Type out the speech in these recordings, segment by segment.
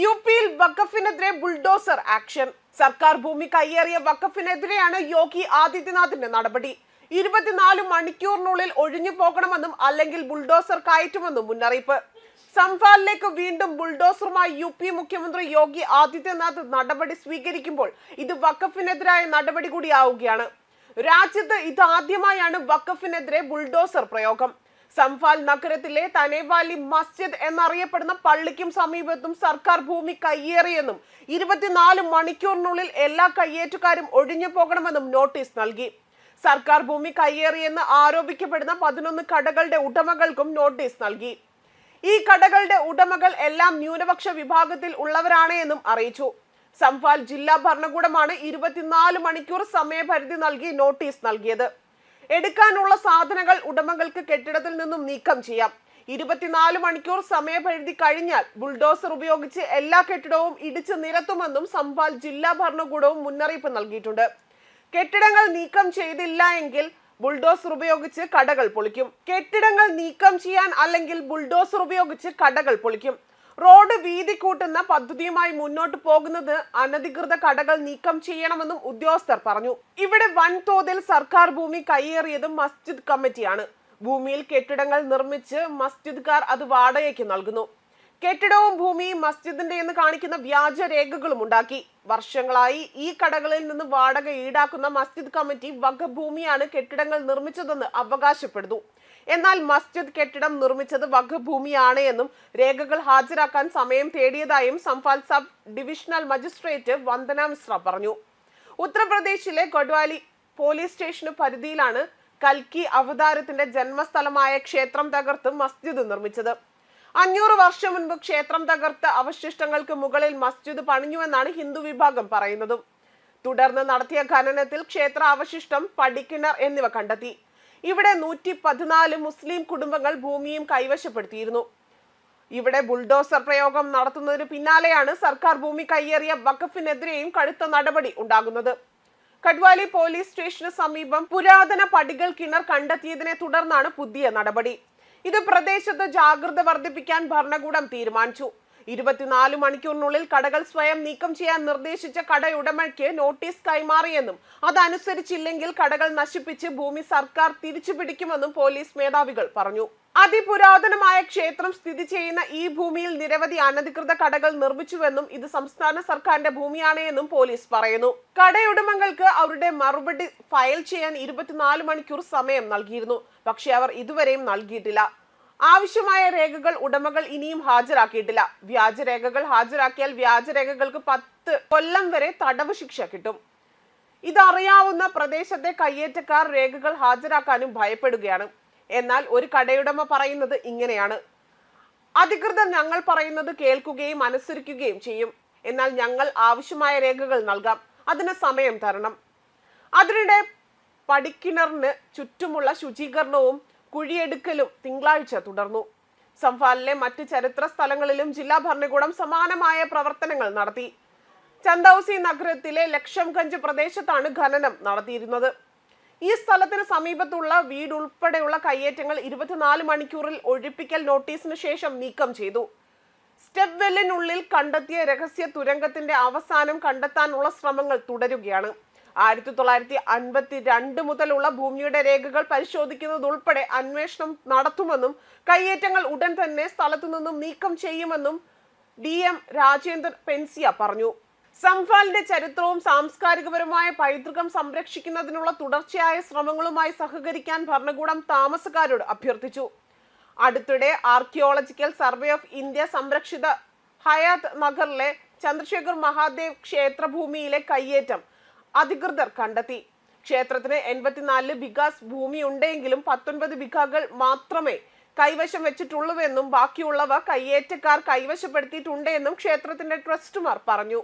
U പിയിൽ വഖഫിനെതിരെ bulldozer action. സർക്കാർ ഭൂമി കയ്യേറിയ വഖഫിനെതിരെയാണ് യോഗി ആദിത്യനാഥിന്റെ നടപടി. ഇരുപത്തിനാല് മണിക്കൂറിനുള്ളിൽ ഒഴിഞ്ഞു പോകണമെന്നും അല്ലെങ്കിൽ ബുൾഡോസർ കയറ്റുമെന്നും മുന്നറിയിപ്പ്. സംഫാലിലേക്ക് വീണ്ടും ബുൾഡോസറുമായി യു പി മുഖ്യമന്ത്രി യോഗി ആദിത്യനാഥ് നടപടി സ്വീകരിക്കുമ്പോൾ ഇത് വഖഫിനെതിരായ നടപടി കൂടിയാവുകയാണ്. രാജ്യത്ത് ഇതാദ്യമായാണ് വഖഫിനെതിരെ ബുൾഡോസർ പ്രയോഗം. സംഫാൽ നഗരത്തിലെ തനേവാലി മസ്ജിദ് എന്നറിയപ്പെടുന്ന പള്ളിക്കും സമീപത്തും സർക്കാർ ഭൂമി കയ്യേറിയെന്നും ഇരുപത്തിനാല് മണിക്കൂറിനുള്ളിൽ എല്ലാ കയ്യേറ്റക്കാരും ഒഴിഞ്ഞു പോകണമെന്നും നോട്ടീസ് നൽകി. സർക്കാർ ഭൂമി കയ്യേറിയെന്ന് ആരോപിക്കപ്പെടുന്ന പതിനൊന്ന് കടകളുടെ ഉടമകൾക്കും നോട്ടീസ് നൽകി. ഈ കടകളുടെ ഉടമകൾ എല്ലാം ന്യൂനപക്ഷ വിഭാഗത്തിൽ ഉള്ളവരാണ് എന്നും അറിയിച്ചു. സംഫാൽ ജില്ലാ ഭരണകൂടമാണ് ഇരുപത്തിനാല് മണിക്കൂർ സമയപരിധി നൽകി നോട്ടീസ് നൽകിയത്. എടുക്കാനുള്ള സാധനങ്ങൾ ഉടമകൾക്ക് കെട്ടിടത്തിൽ നിന്നും നീക്കം ചെയ്യാം. ഇരുപത്തിനാല് മണിക്കൂർ സമയപരിധി കഴിഞ്ഞാൽ ബുൾഡോസർ ഉപയോഗിച്ച് എല്ലാ കെട്ടിടവും ഇടിച്ചു നിരത്തുമെന്നും സംഭാൽ ജില്ലാ ഭരണകൂടവും മുന്നറിയിപ്പ് നൽകിയിട്ടുണ്ട്. കെട്ടിടങ്ങൾ നീക്കം ചെയ്തില്ല എങ്കിൽ ബുൾഡോസർ ഉപയോഗിച്ച് കടകൾ പൊളിക്കും. കെട്ടിടങ്ങൾ നീക്കം ചെയ്യാൻ അല്ലെങ്കിൽ ബുൾഡോസർ ഉപയോഗിച്ച് കടകൾ പൊളിക്കും. റോഡ് വീതി കൂട്ടുന്ന പദ്ധതിയുമായി മുന്നോട്ട് പോകുന്നത് അനധികൃത കടകൾ നീക്കം ചെയ്യണമെന്നും ഉദ്യോഗസ്ഥർ പറഞ്ഞു. ഇവിടെ വൻതോതിൽ സർക്കാർ ഭൂമി കയ്യേറിയത് മസ്ജിദ് കമ്മിറ്റിയാണ്. ഭൂമിയിൽ കെട്ടിടങ്ങൾ നിർമ്മിച്ച് മസ്ജിദ്കാർ അത് വാടകയ്ക്ക് നൽകുന്നു. കെട്ടിടവും ഭൂമിയും മസ്ജിദിന്റെ എന്ന് കാണിക്കുന്ന വ്യാജ രേഖകളും ഉണ്ടാക്കി. വർഷങ്ങളായി ഈ കടകളിൽ നിന്ന് വാടക ഈടാക്കുന്ന മസ്ജിദ് കമ്മിറ്റി വകഭൂമിയാണ് ഭൂമിയാണ് കെട്ടിടങ്ങൾ നിർമ്മിച്ചതെന്ന് അവകാശപ്പെടുന്നു. എന്നാൽ മസ്ജിദ് കെട്ടിടം നിർമ്മിച്ചത് വകഭൂമിയാണ് ഭൂമിയാണ് എന്നും രേഖകൾ ഹാജരാക്കാൻ സമയം തേടിയതായും Sambhal sub divisional magistrate Vandana Mishra പറഞ്ഞു. ഉത്തർപ്രദേശിലെ കൊഡ്വാലി പോലീസ് സ്റ്റേഷന് പരിധിയിലാണ് കൽക്കി അവതാരത്തിന്റെ ജന്മസ്ഥലമായ ക്ഷേത്രം തകർത്ത് മസ്ജിദ് നിർമ്മിച്ചത്. അഞ്ഞൂറ് വർഷം മുൻപ് ക്ഷേത്രം തകർത്ത് അവശിഷ്ടങ്ങൾക്ക് മുകളിൽ മസ്ജിദ് പണിഞ്ഞുവെന്നാണ് ഹിന്ദു വിഭാഗം പറയുന്നത്. തുടർന്ന് നടത്തിയ ഖനനത്തിൽ ക്ഷേത്ര അവശിഷ്ടം പടിക്കിണർ എന്നിവ കണ്ടെത്തി. ഇവിടെ നൂറ്റി പതിനാല് മുസ്ലിം കുടുംബങ്ങൾ ഭൂമിയും കൈവശപ്പെടുത്തിയിരുന്നു. ഇവിടെ ബുൾഡോസർ പ്രയോഗം നടത്തുന്നതിന് പിന്നാലെയാണ് സർക്കാർ ഭൂമി കയ്യേറിയ വഖഫിനെതിരെയും കടുത്ത നടപടി ഉണ്ടാകുന്നത്. കഡ്വാലി പോലീസ് സ്റ്റേഷന് സമീപം പുരാതന പടികൾ കിണർ കണ്ടെത്തിയതിനെ തുടർന്നാണ് പുതിയ നടപടി. ഇത് പ്രദേശത്ത് ജാഗ്രത വർദ്ധിപ്പിക്കാൻ ഭരണകൂടം തീരുമാനിച്ചു. ഇരുപത്തിനാല് മണിക്കൂറിനുള്ളിൽ കടകൾ സ്വയം നീക്കം ചെയ്യാൻ നിർദ്ദേശിച്ച കടയുടമയ്ക്ക് നോട്ടീസ് കൈമാറിയെന്നും അതനുസരിച്ചില്ലെങ്കിൽ കടകൾ നശിപ്പിച്ച് ഭൂമി സർക്കാർ തിരിച്ചു പിടിക്കുമെന്നും പോലീസ് മേധാവികൾ പറഞ്ഞു. അതിപുരാതനമായ ക്ഷേത്രം സ്ഥിതി ചെയ്യുന്ന ഈ ഭൂമിയിൽ നിരവധി അനധികൃത കടകൾ നിർമ്മിച്ചുവെന്നും ഇത് സംസ്ഥാന സർക്കാരിന്റെ ഭൂമിയാണ് എന്നും പോലീസ് പറയുന്നു. കടയുടമകൾക്ക് അവരുടെ മറുപടി ഫയൽ ചെയ്യാൻ ഇരുപത്തിനാല് മണിക്കൂർ സമയം നൽകിയിരുന്നു. പക്ഷേ അവർ ഇതുവരെയും നൽകിയിട്ടില്ല. ആവശ്യമായ രേഖകൾ ഉടമകൾ ഇനിയും ഹാജരാക്കിയിട്ടില്ല. വ്യാജരേഖകൾ ഹാജരാക്കിയാൽ വ്യാജരേഖകൾക്ക് പത്ത് കൊല്ലം വരെ തടവ് ശിക്ഷ കിട്ടും. ഇതറിയാവുന്ന പ്രദേശത്തെ കയ്യേറ്റക്കാർ രേഖകൾ ഹാജരാക്കാനും ഭയപ്പെടുകയാണ്. എന്നാൽ ഒരു കടയുടമ പറയുന്നത് ഇങ്ങനെയാണ്. അധികൃതർ ഞങ്ങൾ പറയുന്നത് കേൾക്കുകയും അനുസരിക്കുകയും ചെയ്യും. എന്നാൽ ഞങ്ങൾ ആവശ്യമായ രേഖകൾ നൽകാം. അതിന് സമയം തരണം. അതിനിടെ പടിക്കിണറിന് ചുറ്റുമുള്ള ശുചീകരണവും കുഴിയെടുക്കലും തിങ്കളാഴ്ച തുടർന്നു. സംഫാലിലെ മറ്റ് ചരിത്ര സ്ഥലങ്ങളിലും ജില്ലാ ഭരണകൂടം സമാനമായ പ്രവർത്തനങ്ങൾ നടത്തി. ചന്ദൌസി നഗരത്തിലെ ലക്ഷംഗഞ്ച് പ്രദേശത്താണ് ഖനനം നടത്തിയിരുന്നത്. ഈ സ്ഥലത്തിന് സമീപത്തുള്ള വീട് ഉൾപ്പെടെയുള്ള കയ്യേറ്റങ്ങൾ ഇരുപത്തിനാല് മണിക്കൂറിൽ ഒഴിപ്പിക്കൽ നോട്ടീസിന് ശേഷം നീക്കം ചെയ്തു. സ്റ്റെപ്പ് വെല്ലിനുള്ളിൽ കണ്ടെത്തിയ രഹസ്യ തുരങ്കത്തിന്റെ അവസാനം കണ്ടെത്താനുള്ള ശ്രമങ്ങൾ തുടരുകയാണ്. ആയിരത്തി തൊള്ളായിരത്തി അൻപത്തി രണ്ട് മുതലുള്ള ഭൂമിയുടെ രേഖകൾ പരിശോധിക്കുന്നതുൾപ്പെടെ അന്വേഷണം നടത്തുമെന്നും കയ്യേറ്റങ്ങൾ ഉടൻ തന്നെ സ്ഥലത്തു നിന്നും നീക്കം ചെയ്യുമെന്നും ഡി എം രാജേന്ദ്ര പെൻസിയ പറഞ്ഞു. സംഫാലിന്റെ ചരിത്രവും സാംസ്കാരികപരമായ പൈതൃകം സംരക്ഷിക്കുന്നതിനുള്ള തുടർച്ചയായ ശ്രമങ്ങളുമായി സഹകരിക്കാൻ ഭരണകൂടം താമസക്കാരോട് അഭ്യർത്ഥിച്ചു. അടുത്തിടെ ആർക്കിയോളജിക്കൽ സർവേ ഓഫ് ഇന്ത്യ സംരക്ഷിത ഹയാത് നഗറിലെ ചന്ദ്രശേഖർ മഹാദേവ് ക്ഷേത്രഭൂമിയിലെ കയ്യേറ്റം അധികൃതർ കണ്ടെത്തി. ക്ഷേത്രത്തിന് എൺപത്തിനാലിൽ ബിഗാസ് ഭൂമി ഉണ്ടെങ്കിലും പത്തൊൻപത് ബിഘകൾ മാത്രമേ കൈവശം വെച്ചിട്ടുള്ളൂവെന്നും ബാക്കിയുള്ളവ കയ്യേറ്റക്കാർ കൈവശപ്പെടുത്തിയിട്ടുണ്ട് എന്നും ക്ഷേത്രത്തിന്റെ ട്രസ്റ്റുമാർ പറഞ്ഞു.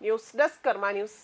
News desk Karma news.